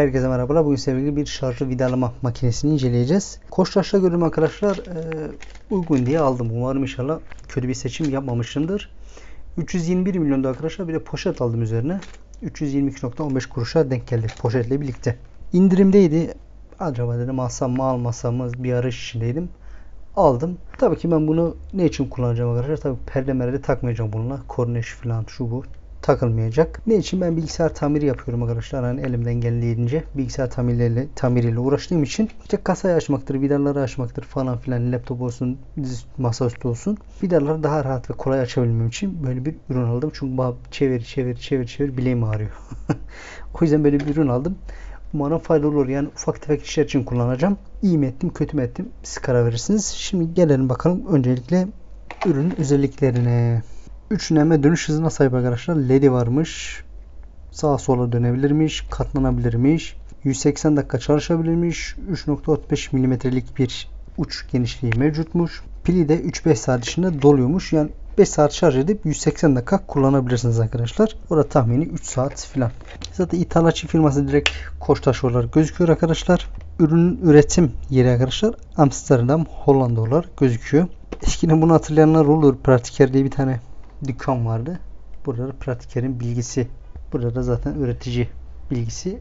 Herkese merhabalar. Bugün sevgili bir şarjlı vidalama makinesini inceleyeceğiz. Koçtaş'ta gördüm arkadaşlar. e, uygun diye aldım. Umarım inşallah kötü bir seçim yapmamışımdır. 321 milyonda arkadaşlar bir de poşet aldım üzerine. 322.15 kuruşa denk geldi poşetle birlikte. İndirimdeydi. Acaba dedim alsam mı almasam mı bir arayış içindeydim. Aldım. Tabii ki ben bunu ne için kullanacağım arkadaşlar? Tabii perde merde takmayacağım bununla. Korneş falan şu bu takılmayacak. Ne için? Ben bilgisayar tamiri yapıyorum arkadaşlar. Hani elimden geldiğince bilgisayar tamiriyle, tamiriyle uğraştığım için işte kasayı açmaktır, vidaları açmaktır falan filan laptop olsun, masaüstü olsun. Vidaları daha rahat ve kolay açabilmem için böyle bir ürün aldım. Çünkü çevir çevir çevir çevir bileğim ağrıyor. o yüzden böyle bir ürün aldım. Umarım faydalı olur. Yani ufak tefek işler için kullanacağım. İyi mi ettim, kötü mü ettim? Siz karar verirsiniz. Şimdi gelelim bakalım öncelikle ürünün özelliklerine. 3 neme dönüş hızına sahip arkadaşlar. LED'i varmış. Sağa sola dönebilirmiş. Katlanabilirmiş. 180 dakika çalışabilirmiş. 3.35 milimetrelik bir uç genişliği mevcutmuş. Pili de 3-5 saat içinde doluyormuş. Yani 5 saat şarj edip 180 dakika kullanabilirsiniz arkadaşlar. Orada tahmini 3 saat filan. Zaten ithalatçı firması direkt Koçtaş olarak gözüküyor arkadaşlar. Ürünün üretim yeri arkadaşlar Amsterdam Hollanda olarak gözüküyor. Eskiden bunu hatırlayanlar olur. Pratiker diye bir tane dükkan vardı. Burada da pratikerin bilgisi. Burada da zaten üretici bilgisi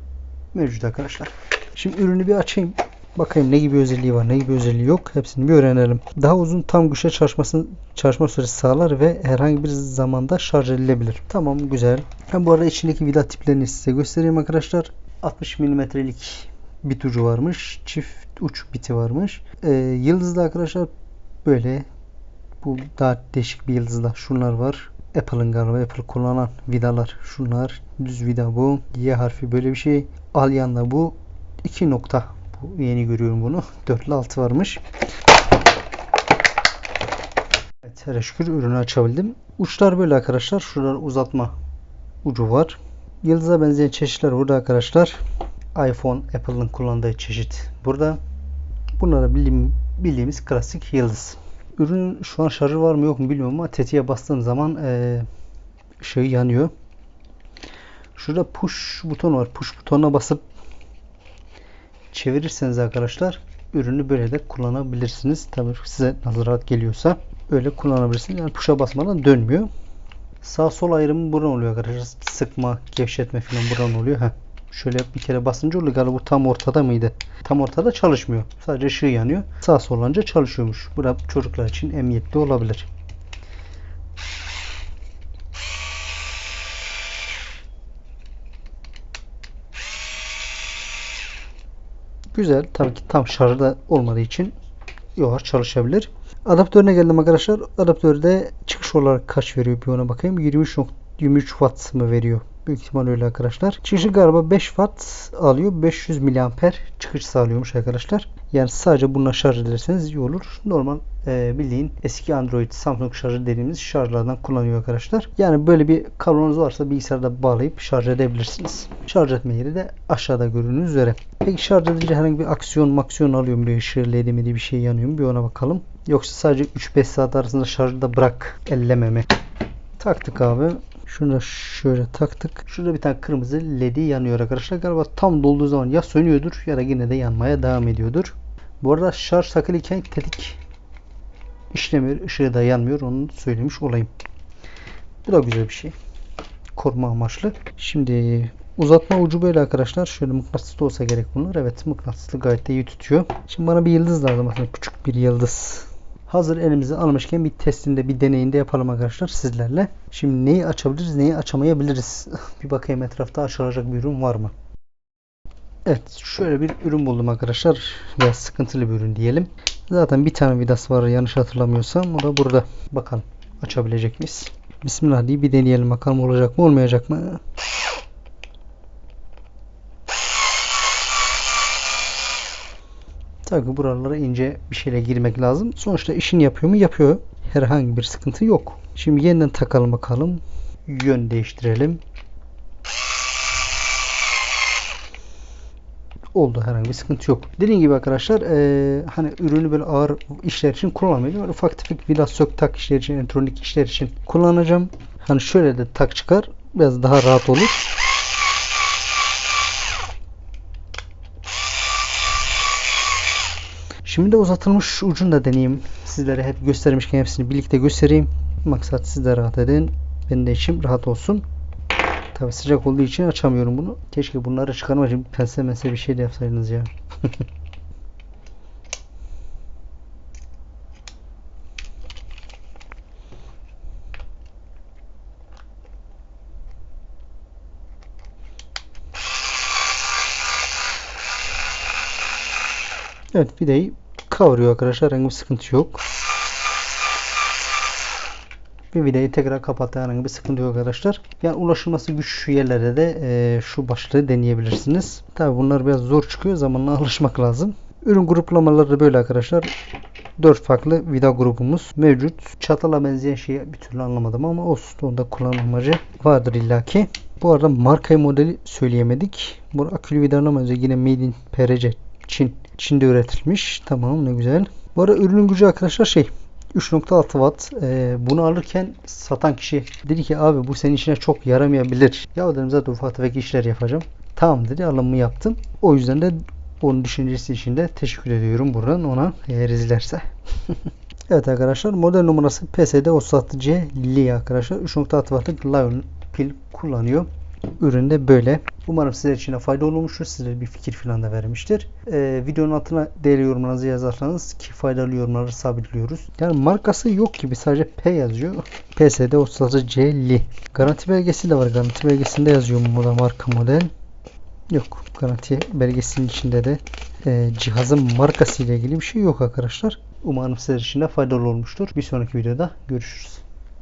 mevcut arkadaşlar. Şimdi ürünü bir açayım. Bakayım ne gibi özelliği var, ne gibi özelliği yok. Hepsini bir öğrenelim. Daha uzun tam güçle çalışmasını çalışma süresi sağlar ve herhangi bir zamanda şarj edilebilir. Tamam güzel. Ben bu arada içindeki vida tiplerini size göstereyim arkadaşlar. 60 milimetrelik bit ucu varmış. Çift uç biti varmış. Ee, yıldızlı arkadaşlar böyle bu daha değişik bir yıldızla. Şunlar var. Apple'ın galiba Apple kullanan vidalar. Şunlar düz vida bu. Y harfi böyle bir şey. Alyan'da bu. 2 nokta. Bu yeni görüyorum bunu. 4 ile 6 varmış. Evet hele şükür ürünü açabildim. Uçlar böyle arkadaşlar. Şuralar uzatma ucu var. Yıldıza benzeyen çeşitler burada arkadaşlar. iPhone, Apple'ın kullandığı çeşit burada. Bunlara bildiğim, bildiğimiz klasik yıldız. Ürünün şu an şarjı var mı yok mu bilmiyorum ama tetiğe bastığım zaman eee ışığı yanıyor. Şurada push butonu var. Push butonuna basıp çevirirseniz arkadaşlar ürünü böyle de kullanabilirsiniz. Tabii size nasıl rahat geliyorsa öyle kullanabilirsiniz. Yani push'a basmadan dönmüyor. Sağ sol ayrımı buradan oluyor arkadaşlar. Sıkma, gevşetme falan buradan oluyor. Heh. Şöyle bir kere basınca oluyor. Galiba bu tam ortada mıydı? Tam ortada çalışmıyor. Sadece ışığı yanıyor. Sağ sol olunca çalışıyormuş. Bu da çocuklar için emniyetli olabilir. Güzel. Tabii ki tam şarjda olmadığı için yavaş çalışabilir. Adaptörüne geldim arkadaşlar. Adaptörde çıkış olarak kaç veriyor bir ona bakayım. 23 nok- 23 watt mı veriyor? Büyük ihtimal öyle arkadaşlar. Çıkışı galiba 5 watt alıyor. 500 miliamper çıkış sağlıyormuş arkadaşlar. Yani sadece bununla şarj ederseniz iyi olur. Normal e, bildiğin eski Android Samsung şarjı dediğimiz şarjlardan kullanıyor arkadaşlar. Yani böyle bir kablonuz varsa bilgisayarda bağlayıp şarj edebilirsiniz. Şarj etme yeri de aşağıda gördüğünüz üzere. Peki şarj edince herhangi bir aksiyon maksiyon alıyor mu? Bir ışığı led diye bir şey yanıyor mu? Bir ona bakalım. Yoksa sadece 3-5 saat arasında şarjda bırak ellememe. Taktık abi. Şunu da şöyle taktık. Şurada bir tane kırmızı ledi yanıyor arkadaşlar. Galiba tam dolduğu zaman ya sönüyordur ya da yine de yanmaya devam ediyordur. Bu arada şarj takılıyken tetik işlemiyor. ışığı da yanmıyor. Onu söylemiş olayım. Bu da güzel bir şey. Koruma amaçlı. Şimdi uzatma ucu böyle arkadaşlar. Şöyle mıknatıslı olsa gerek bunlar. Evet mıknatıslı gayet de iyi tutuyor. Şimdi bana bir yıldız lazım aslında. Küçük bir yıldız. Hazır elimize almışken bir testinde bir deneyinde yapalım arkadaşlar sizlerle. Şimdi neyi açabiliriz neyi açamayabiliriz. bir bakayım etrafta açılacak bir ürün var mı? Evet şöyle bir ürün buldum arkadaşlar. Biraz sıkıntılı bir ürün diyelim. Zaten bir tane vidası var yanlış hatırlamıyorsam. O da burada. Bakalım açabilecek miyiz? Bismillah diye bir deneyelim bakalım olacak mı olmayacak mı? Tabii buralara ince bir şeyle girmek lazım. Sonuçta işini yapıyor mu? Yapıyor. Herhangi bir sıkıntı yok. Şimdi yeniden takalım bakalım. Yön değiştirelim. Oldu herhangi bir sıkıntı yok. Dediğim gibi arkadaşlar eee, hani ürünü böyle ağır işler için kullanmayacağım. Böyle ufak tefek vida sök tak işler için, elektronik işler için kullanacağım. Hani şöyle de tak çıkar. Biraz daha rahat olur. Şimdi de uzatılmış ucunu da deneyeyim. Sizlere hep göstermişken hepsini birlikte göstereyim. Maksat siz de rahat edin. Benim de içim rahat olsun. Tabi sıcak olduğu için açamıyorum bunu. Keşke bunları çıkarmak için pense pense bir şey de yapsaydınız ya. Evet videoyu kavuruyor arkadaşlar. Herhangi bir sıkıntı yok. Bir videoyu tekrar kapattı. Herhangi bir sıkıntı yok arkadaşlar. Yani ulaşılması güç yerlerde de e, şu başlığı deneyebilirsiniz. Tabi bunlar biraz zor çıkıyor. Zamanla alışmak lazım. Ürün gruplamaları da böyle arkadaşlar. 4 farklı vida grubumuz mevcut. Çatala benzeyen şeyi bir türlü anlamadım ama olsun. Onda kullanım amacı vardır illaki. Bu arada markayı modeli söyleyemedik. Bu akülü vidanın ama yine Made in PRC Çin. Çin'de üretilmiş. Tamam ne güzel. Bu arada ürünün gücü arkadaşlar şey 3.6 watt. Ee, bunu alırken satan kişi dedi ki abi bu senin işine çok yaramayabilir. Ya dedim zaten ufak tefek işler yapacağım. Tamam dedi alımımı yaptım. O yüzden de onun düşüncesi için de teşekkür ediyorum buradan ona eğer izlerse. evet arkadaşlar model numarası PSD 36C Li arkadaşlar. 3.6 wattlık Lion pil kullanıyor. Ürün de böyle. Umarım sizler için de faydalı olmuştur. Sizlere bir fikir falan da vermiştir. Ee, videonun altına değerli yorumlarınızı yazarsanız ki faydalı yorumları sabitliyoruz. Yani markası yok gibi sadece P yazıyor. PSD 36C Li. Garanti belgesi de var. Garanti belgesinde yazıyor bu da marka model. Yok. Garanti belgesinin içinde de e, cihazın markası ile ilgili bir şey yok arkadaşlar. Umarım sizler için de faydalı olmuştur. Bir sonraki videoda görüşürüz.